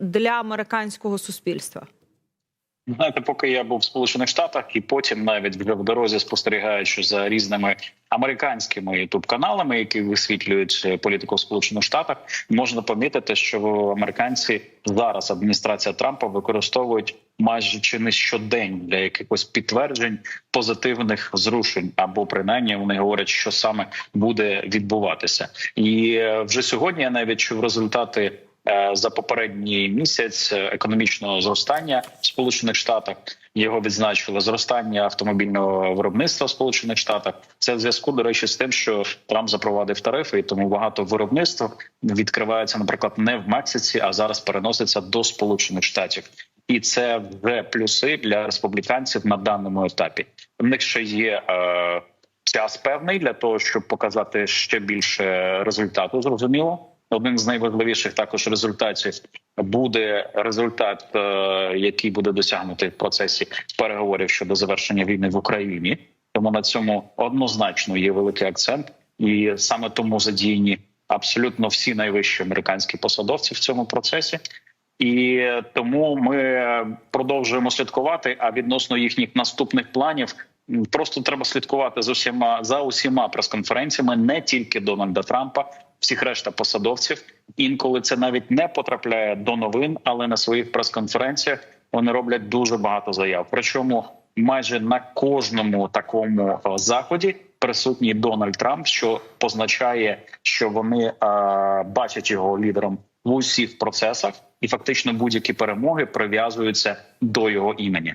для американського суспільства? Знаєте, поки я був в Сполучених Штатах, і потім навіть вже в дорозі спостерігаючи за різними американськими ютуб каналами, які висвітлюють е, політику в Сполучених Штатах, можна помітити, що американці зараз адміністрація Трампа використовують майже чи не щодень для якихось підтверджень позитивних зрушень, або принаймні вони говорять, що саме буде відбуватися, і е, вже сьогодні я навіть чув результати за попередній місяць е, економічного зростання в Сполучених Штатах. Його відзначили зростання автомобільного виробництва в Сполучених Штатах. Це в зв'язку до речі з тим, що Трамп запровадив тарифи, і тому багато виробництв відкривається, наприклад, не в Мексиці, а зараз переноситься до Сполучених Штатів. І це вже плюси для республіканців на даному етапі. В них ще є е, час певний для того, щоб показати ще більше результату. Зрозуміло, один з найважливіших також результатів буде результат, е, який буде досягнутий в процесі переговорів щодо завершення війни в Україні. Тому на цьому однозначно є великий акцент, і саме тому задіяні абсолютно всі найвищі американські посадовці в цьому процесі. І тому ми продовжуємо слідкувати. А відносно їхніх наступних планів просто треба слідкувати за усіма за усіма прес-конференціями, не тільки Дональда Трампа, всіх решта посадовців. Інколи це навіть не потрапляє до новин, але на своїх прес-конференціях вони роблять дуже багато заяв. Причому майже на кожному такому е, заході присутній Дональд Трамп, що позначає, що вони е, бачать його лідером в усіх процесах, і фактично будь-які перемоги прив'язуються до його імені.